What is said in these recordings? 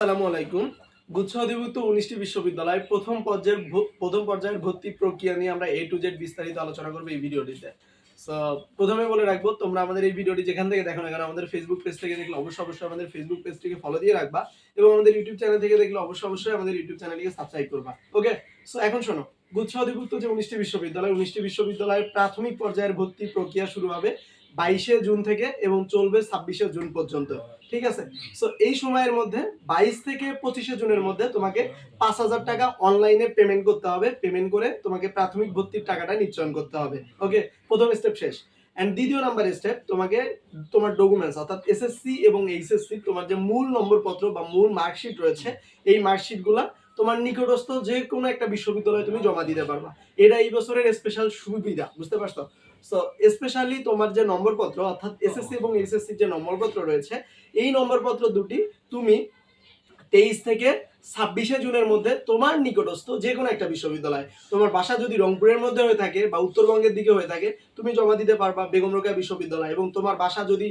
আসসালামু আলাইকুম। গুচ্ছ অধিভুক্ত উনিশটি বিশ্ববিদ্যালয় প্রথম পর্যায়ের প্রথম পর্যায়ের ভর্তি প্রক্রিয়া নিয়ে আমরা এ টু জেড বিস্তারিত আলোচনা করব এই ভিডিওটিতে। সো প্রথমে বলে রাখব, তোমরা আমাদের এই ভিডিওটি যেখান থেকে দেখো না কেন, আমাদের ফেসবুক পেজ থেকে দেখলে অবশ্যই অবশ্যই আমাদের ফেসবুক পেজটিকে ফলো দিয়ে রাখবা এবং আমাদের ইউটিউব চ্যানেল থেকে দেখলে অবশ্যই অবশ্যই আমাদের ইউটিউব চ্যানেলটিকে সাবস্ক্রাইব করবা। ওকে সো এখন শোনো গুচ্ছ অধিভুক্ত যে উনিশটি বিশ্ববিদ্যালয়, উনিশটি বিশ্ববিদ্যালয়ের প্রাথমিক পর্যায়ের ভর্তি প্রক্রিয়া শুরু হবে বাইশে জুন থেকে এবং চলবে ছাব্বিশে জুন পর্যন্ত, ঠিক আছে? সো এই সময়ের মধ্যে, বাইশ থেকে পঁচিশে জুনের মধ্যে তোমাকে পাঁচ হাজার টাকা অনলাইনে পেমেন্ট করতে হবে। পেমেন্ট করে তোমাকে প্রাথমিক ভর্তির টাকাটা নিশ্চয়ন করতে হবে। ওকে প্রথম স্টেপ শেষ। অ্যান্ড দ্বিতীয় নাম্বার স্টেপ তোমাকে তোমার ডকুমেন্টস অর্থাৎ এসএসসি এবং এইচএসসি তোমার যে মূল নম্বরপত্র বা মূল মার্কশিট রয়েছে, এই মার্কশিটগুলা তোমার নিকটস্থ যে কোনো একটা বিশ্ববিদ্যালয়ে তুমি জমা দিতে পারবা। এটা এই বছরের স্পেশাল সুবিধা, বুঝতে পারছ? সো স্পেশালি তোমার যে নম্বরপত্র, অর্থাৎ এসএসসি এবং এসএসসির যে নম্বরপত্র রয়েছে, এই নম্বরপত্র দুটি তুমি তেইশ থেকে ছাব্বিশে জুনের মধ্যে তোমার নিকটস্থ যে কোনো একটা বিশ্ববিদ্যালয়। তোমার বাসা যদি রংপুরের মধ্যে হয়ে থাকে বা উত্তরবঙ্গের দিকে হয়ে থাকে, তুমি জমা দিতে পারবা বেগম রোকেয়া বিশ্ববিদ্যালয় এবং তোমার বাসা যদি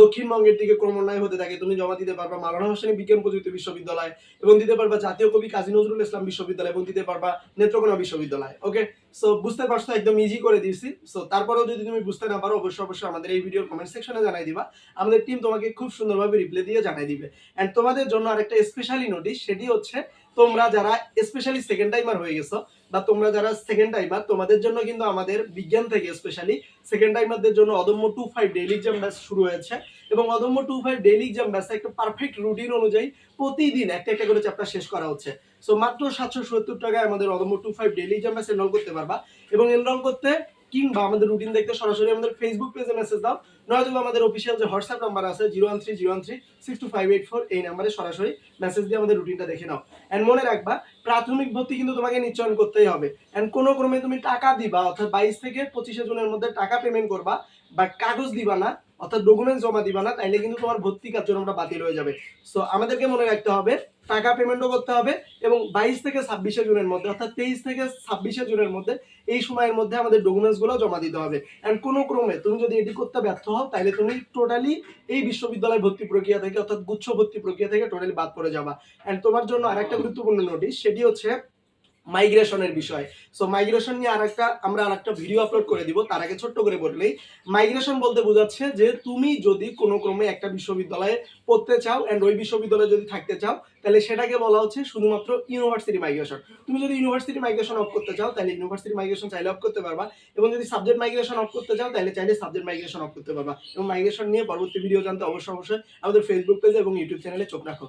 দক্ষিণবঙ্গের দিকে ক্রমান্বয়ে হতে থাকে, তুমি জমা দিতে পারবা মাওলানা হোসেনী বিজ্ঞান প্রযুক্তি বিশ্ববিদ্যালয় এবং দিতে পারবা জাতীয় কবি কাজী নজরুল ইসলাম বিশ্ববিদ্যালয় এবং দিতে পারবা নেত্রকোনা বিশ্ববিদ্যালয় ওকে সো বুঝতে পারছ, একদম ইজি করে দিয়েছি। সো তারপরেও যদি তুমি বুঝতে না পারো, অবশ্যই অবশ্যই আমাদের এই ভিডিওর কমেন্ট সেকশনে জানাই দিবা। আমাদের টিম তোমাকে খুব সুন্দরভাবে রিপ্লাই দিয়ে জানাই দিবে। অ্যান্ড তোমাদের জন্য আরেকটা স্পেশালি নোটিশ সেটি হচ্ছে, তোমরা যারা স্পেশালি সেকেন্ড টাইমার হয়ে গেছো, বা তোমরা যারা সেকেন্ড টাইমার তোমাদের জন্য কিন্তু আমাদের বিজ্ঞান থেকে স্পেশালি সেকেন্ড টাইমারদের জন্য অদম্য two five daily exam batch শুরু হয়েছে। এবং অদম্য টু ফাইভ ডেইলি এক্সাম ব্যাচে একটা পারফেক্ট রুটিন অনুযায়ী প্রতিদিন একটা একটা করে চ্যাপ্টার শেষ করা হচ্ছে। সো মাত্র সাতশো সত্তর টাকায় আমাদের অদম্য two five daily exam batch enrol করতে পারবা এবং এনরোল করতে কিংবা আমাদের রুটিন দেখতে সরাসরি আমাদের ফেসবুক পেজে মেসেজ দাও, নয়তো আমাদের অফিসিয়াল যে হোয়াটসঅ্যাপ নাম্বার আছে zero one three zero one three six two five eight four এই নাম্বারে সরাসরি মেসেজ দিয়ে আমাদের রুটিনটা দেখে নাও। অ্যান্ড মনে রাখবা, প্রাথমিক ভর্তি কিন্তু তোমাকে নিশ্চয়ন করতেই হবে। অ্যান্ড কোনো ক্রমে তুমি টাকা দিবা, অর্থাৎ বাইশ থেকে পঁচিশে জনের মধ্যে টাকা পেমেন্ট করবা বা কাগজ দিবা না অর্থাৎ ডকুমেন্টস জমা দিবা না, তাইলে কিন্তু তোমার ভর্তি কার্যক্রমটা বাতিল হয়ে যাবে। সো আমাদেরকে মনে রাখতে হবে, টাকা পেমেন্টও করতে হবে এবং বাইশ থেকে ছাব্বিশে জুনের মধ্যে, অর্থাৎ তেইশ থেকে ছাব্বিশে জুনের মধ্যে এই সময়ের মধ্যে আমাদের ডকুমেন্টসগুলো জমা দিতে হবে। অ্যান্ড কোনো ক্রমে তুমি যদি এটি করতে ব্যর্থ হও তাহলে তুমি টোটালি এই বিশ্ববিদ্যালয় ভর্তি প্রক্রিয়া থেকে, অর্থাৎ গুচ্ছ ভর্তি প্রক্রিয়া থেকে টোটালি বাদ পড়ে যাবা। অ্যান্ড তোমার জন্য আরেকটা গুরুত্বপূর্ণ নোটিশ সেটি হচ্ছে মাইগ্রেশনের বিষয়। সো মাইগ্রেশন নিয়ে আরেকটা, আমরা আরেকটা ভিডিও আপলোড করে দিব, তার আগে ছোট্ট করে বললেই। মাইগ্রেশন বলতে বোঝাচ্ছে যে, তুমি যদি কোনো ক্রমে একটা বিশ্ববিদ্যালয়ে পড়তে চাও অ্যান্ড ওই বিশ্ববিদ্যালয়ে যদি থাকতে চাও, তাহলে সেটাকে বলা হচ্ছে শুধুমাত্র ইউনিভার্সিটি মাইগ্রেশন তুমি যদি ইউনিভার্সিটি মাইগ্রেশন অফ করতে চাও, তাহলে ইউনিভার্সিটি মাইগ্রেশন চাইলে অফ করতে পারবা। এবং যদি সাবজেক্ট মাইগ্রেশন অফ করতে চাও, তাহলে চাইলে সাবজেক্ট মাইগ্রেশন অফ করতে পারবা। এবং মাইগ্রেশন নিয়ে পরবর্তী ভিডিও জানতে অবশ্যই অবশ্যই আমাদের ফেসবুক পেজে এবং ইউটিউব চ্যানেলে চোখ রাখো।